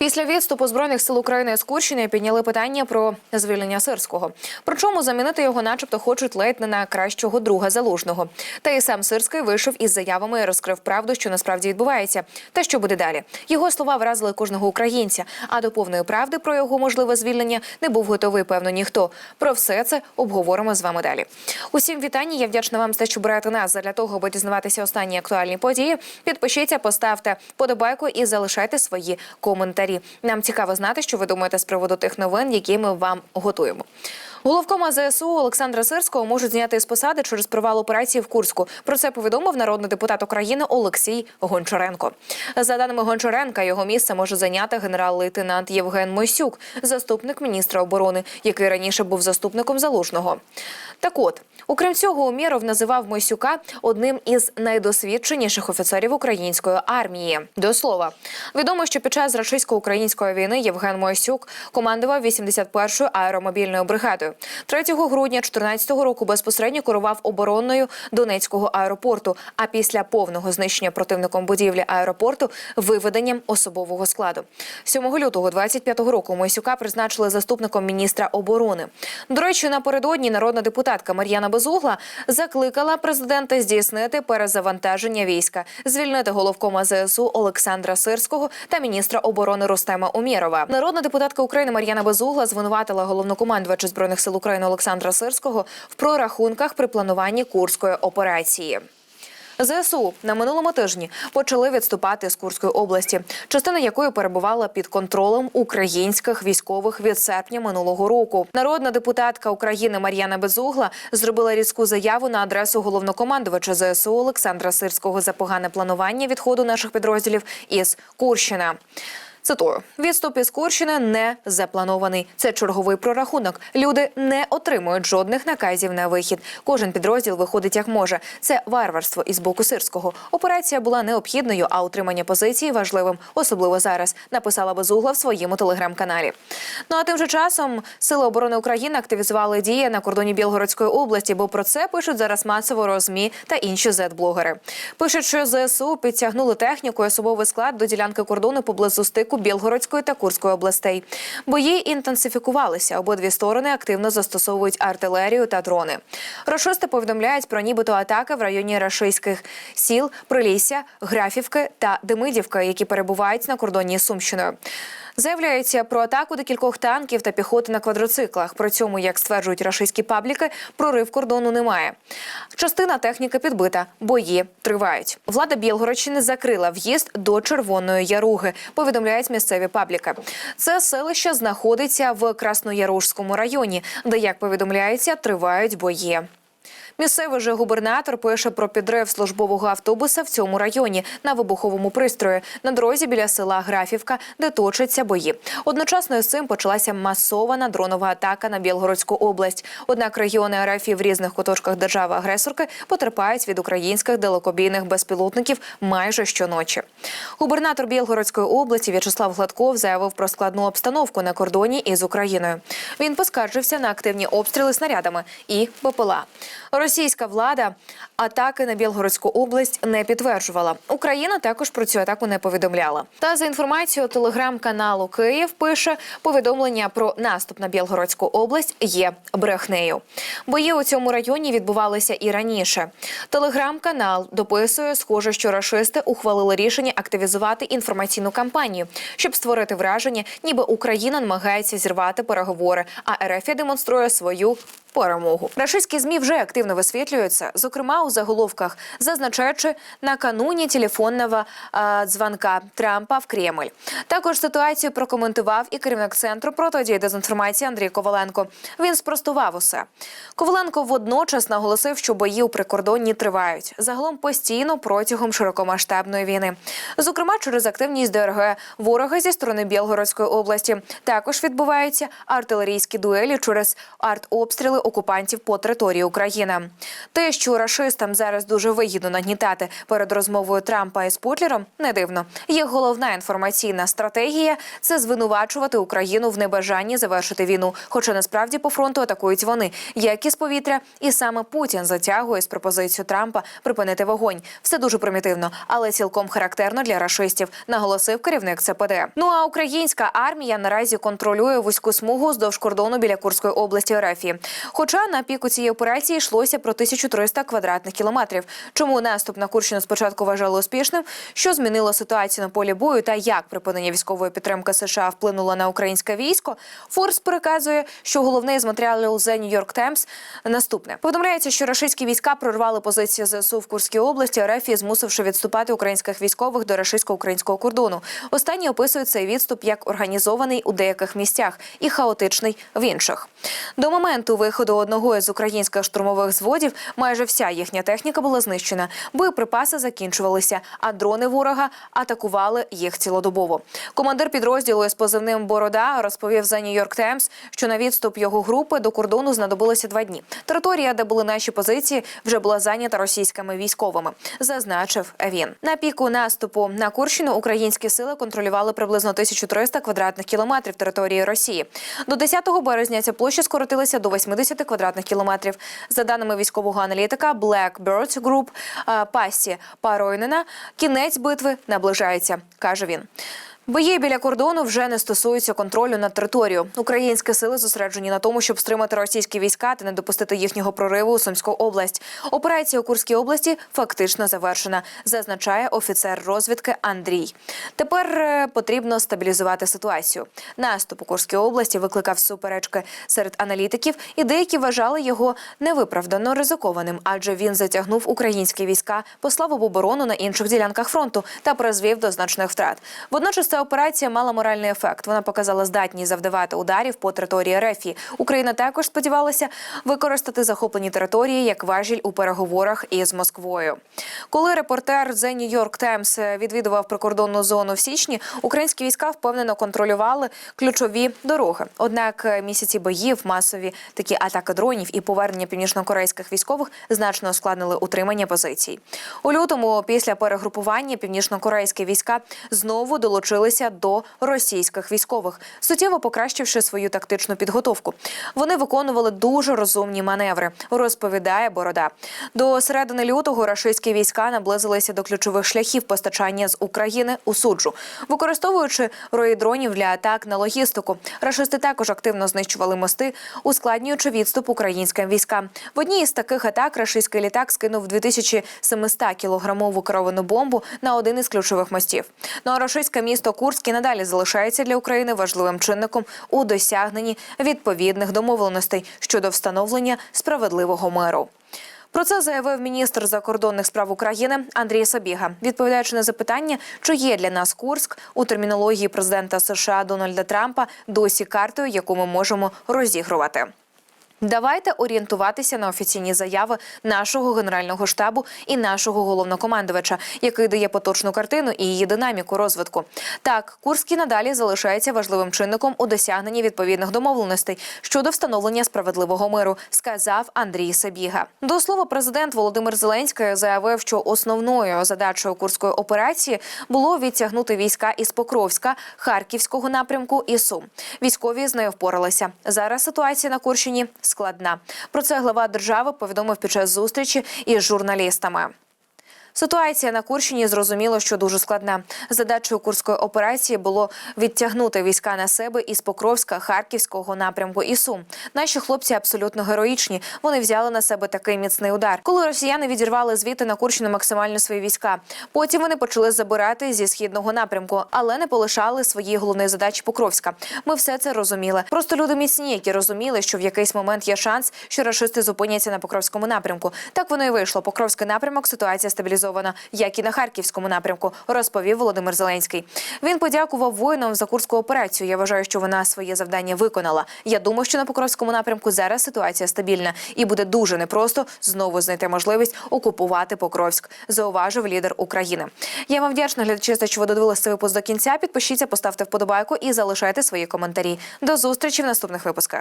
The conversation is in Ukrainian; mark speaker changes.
Speaker 1: Після відступу збройних сил України з Курщини підняли питання про звільнення сирського. Причому замінити його, начебто, хочуть ледь не на кращого друга залужного. Та і сам Сирський вийшов із заявами і розкрив правду, що насправді відбувається. Та що буде далі? Його слова вразили кожного українця. А до повної правди про його можливе звільнення не був готовий, певно, ніхто. Про все це обговоримо з вами далі. Усім вітання. Я вдячна вам за те, що берете нас для того, аби дізнаватися останні актуальні події. Підпишіться, поставте подобайку і залишайте свої коментарі. Нам цікаво знати, що ви думаєте з приводу тих новин, які ми вам готуємо. Головкома ЗСУ Олександра Сирського можуть зняти з посади через провал операції в Курську. Про це повідомив народний депутат України Олексій Гончаренко. За даними Гончаренка, його місце може зайняти генерал-лейтенант Євген Мойсюк, заступник міністра оборони, який раніше був заступником залужного. Так от, окрім цього, Умєров називав Мойсюка одним із найдосвідченіших офіцерів української армії. До слова, відомо, що під час рашистсько-української війни Євген Мойсюк командував 81-ю аеромобільною бригадою. 3 грудня 2014 року безпосередньо керував оборонною Донецького аеропорту. А після повного знищення противником будівлі аеропорту виведенням особового складу. 7 лютого 25 року Мойсюка призначили заступником міністра оборони. До речі, напередодні народна депутатка Мар'яна Безугла закликала президента здійснити перезавантаження війська, звільнити головкома ЗСУ Олександра Сирського та міністра оборони Рустема Умєрова. Народна депутатка України Мар'яна Безугла звинуватила головнокомандувача збройних сил України Олександра Сирського в прорахунках при плануванні курської операції. ЗСУ на минулому тижні почали відступати з Курської області, частина якої перебувала під контролем українських військових від серпня минулого року. Народна депутатка України Мар'яна Безугла зробила різку заяву на адресу головнокомандувача ЗСУ Олександра Сирського за погане планування відходу наших підрозділів із Курщина. Цитую, відступ із Курщини не запланований. Це черговий прорахунок. Люди не отримують жодних наказів на вихід. Кожен підрозділ виходить як може. Це варварство із боку сирського. Операція була необхідною, а утримання позиції важливим, особливо зараз. Написала Безугла в своєму телеграм-каналі. Ну а тим же часом Сили оборони України активізували дії на кордоні Білгородської області, бо про це пишуть зараз масово розмі та інші зет-блогери. Пишуть, що ЗСУ підтягнули техніку і особовий склад до ділянки кордону поблизу стику Білгородської та Курської областей. Бої інтенсифікувалися. Обидві сторони активно застосовують артилерію та дрони. Рошости повідомляють про нібито атаки в районі рашистських сіл Прилісся, Графівки та Демидівки, які перебувають на кордоні з Сумщиною. Заявляється про атаку декількох танків та піхоти на квадроциклах. При цьому, як стверджують рашистські пабліки, прорив кордону немає. Частина техніки підбита, бої тривають. Влада Білгородщини закрила в'їзд до Червоної Яруги. Повідомляють місцеві пабліки. Це селище знаходиться в Краснояружському районі, де, як повідомляється, тривають бої. Місцевий же губернатор пише про підрив службового автобуса в цьому районі на вибуховому пристрої на дорозі біля села Графівка, де точаться бої. Одночасно з цим почалася масована дронова атака на Білгородську область. Однак регіони РФ в різних куточках держави-агресорки потерпають від українських далекобійних безпілотників майже щоночі. Губернатор Білгородської області В'ячеслав Гладков заявив про складну обстановку на кордоні із Україною. Він поскаржився на активні обстріли снарядами і БПЛА. Російська влада атаки на Білгородську область не підтверджувала. Україна також про цю атаку не повідомляла. Та за інформацією телеграм-каналу Київ пише повідомлення про наступ на Білгородську область є брехнею. Бої у цьому районі відбувалися і раніше. Телеграм-канал дописує, схоже, що рашисти ухвалили рішення активізувати інформаційну кампанію, щоб створити враження, ніби Україна намагається зірвати переговори, а РФ демонструє свою перемогу. Рашистські змі вже активно висвітлюються, зокрема у заголовках, зазначаючи накануні телефонного е, дзвонка Трампа в Кремль. Також ситуацію прокоментував і керівник центру протидії дезінформації Андрій Коваленко. Він спростував усе. Коваленко водночас наголосив, що бої у прикордонні тривають загалом постійно протягом широкомасштабної війни. Зокрема, через активність ДРГ ворога зі сторони Білгородської області також відбуваються артилерійські дуелі через артобстріли окупантів по території України. Те, що рашистам зараз дуже вигідно нагнітати перед розмовою Трампа із Путлером, не дивно. Їх головна інформаційна стратегія це звинувачувати Україну в небажанні завершити війну. Хоча насправді по фронту атакують вони, як і з повітря, і саме Путін затягує з пропозицією Трампа припинити вогонь. Все дуже примітивно, але цілком характерно для рашистів, наголосив керівник ЦПД. Ну а українська армія наразі контролює вузьку смугу здовж кордону біля Курської області РФ. Хоча на піку цієї операції йшлося про 1300 квадратних кілометрів. Чому наступ на Курщину спочатку вважали успішним? Що змінило ситуацію на полі бою та як припинення військової підтримки США вплинуло на українське військо? Форс переказує, що головне з матеріалів The New York Times наступне. Повідомляється, що рашистські війська прорвали позиції ЗСУ в Курській області РФ, змусивши відступати українських військових до рашистсько-українського кордону. Останні описують цей відступ як організований у деяких місцях і хаотичний в інших. До моменту виходу одного із українських штурмових зводів майже вся їхня техніка була знищена. Боєприпаси закінчувалися, а дрони ворога атакували їх цілодобово. Командир підрозділу із позивним Борода розповів за York Times, що на відступ його групи до кордону знадобилося два дні. Територія, де були наші позиції, вже була зайнята російськими військовими. Зазначив він. На піку наступу на Курщину українські сили контролювали приблизно 1300 квадратних кілометрів території Росії. До 10 березня ця площа скоротилася до 80 квадратних кілометрів. За даними військового аналітика Blackbird Group е, Пасі Паройнена, кінець битви наближається, каже він. Бої біля кордону вже не стосуються контролю над територією. Українські сили зосереджені на тому, щоб стримати російські війська та не допустити їхнього прориву у Сумську область. Операція у Курській області фактично завершена, зазначає офіцер розвідки Андрій. Тепер е, потрібно стабілізувати ситуацію. Наступ у Курській області викликав суперечки серед аналітиків, і деякі вважали його невиправдано ризикованим, адже він затягнув українські війська, послав оборону на інших ділянках фронту та призвів до значних втрат. Водночас операція мала моральний ефект. Вона показала здатність завдавати ударів по території РФ. Україна також сподівалася використати захоплені території як важіль у переговорах із Москвою. Коли репортер The New York Times відвідував прикордонну зону в січні, українські війська впевнено контролювали ключові дороги. Однак місяці боїв, масові такі атаки дронів і повернення північнокорейських військових значно ускладнили утримання позицій. У лютому, після перегрупування, північнокорейські війська знову долучилися до російських військових, суттєво покращивши свою тактичну підготовку. Вони виконували дуже розумні маневри, розповідає Борода. До середини лютого рашистські війська наблизилися до ключових шляхів постачання з України у суджу, використовуючи рої дронів для атак на логістику. Рашисти також активно знищували мости, ускладнюючи відступ українським військам. В одній із таких атак рашистський літак скинув 2700 кілограмову керовану бомбу на один із ключових мостів. Ну а рашистське місто Курськ і надалі залишається для України важливим чинником у досягненні відповідних домовленостей щодо встановлення справедливого миру. Про це заявив міністр закордонних справ України Андрій Сабіга, відповідаючи на запитання, чи є для нас Курськ у термінології президента США Дональда Трампа досі картою, яку ми можемо розігрувати. Давайте орієнтуватися на офіційні заяви нашого генерального штабу і нашого головнокомандувача, який дає поточну картину і її динаміку розвитку. Так, Курський надалі залишається важливим чинником у досягненні відповідних домовленостей щодо встановлення справедливого миру, сказав Андрій Сабіга. До слова, президент Володимир Зеленський заявив, що основною задачею курської операції було відтягнути війська із Покровська, Харківського напрямку і Сум. Військові з нею впоралися. Зараз ситуація на Курщині складна. Про це глава держави повідомив під час зустрічі із журналістами. Ситуація на Курщині зрозуміло, що дуже складна. Задачею курської операції було відтягнути війська на себе із Покровська, Харківського напрямку і Сум. Наші хлопці абсолютно героїчні. Вони взяли на себе такий міцний удар. Коли росіяни відірвали звідти на Курщину максимально свої війська. Потім вони почали забирати зі східного напрямку, але не полишали свої головні задачі Покровська. Ми все це розуміли. Просто люди міцні, які розуміли, що в якийсь момент є шанс, що рашисти зупиняться на Покровському напрямку. Так воно і вийшло. Покровський напрямок ситуація стабілізована, як і на харківському напрямку, розповів Володимир Зеленський. Він подякував воїнам за курську операцію. Я вважаю, що вона своє завдання виконала. Я думаю, що на Покровському напрямку зараз ситуація стабільна і буде дуже непросто знову знайти можливість окупувати Покровськ. Зауважив лідер України. Я вам вдячна глядачі, що ви додивилися цей випуск до кінця. Підпишіться, поставте вподобайку і залишайте свої коментарі. До зустрічі в наступних випусках.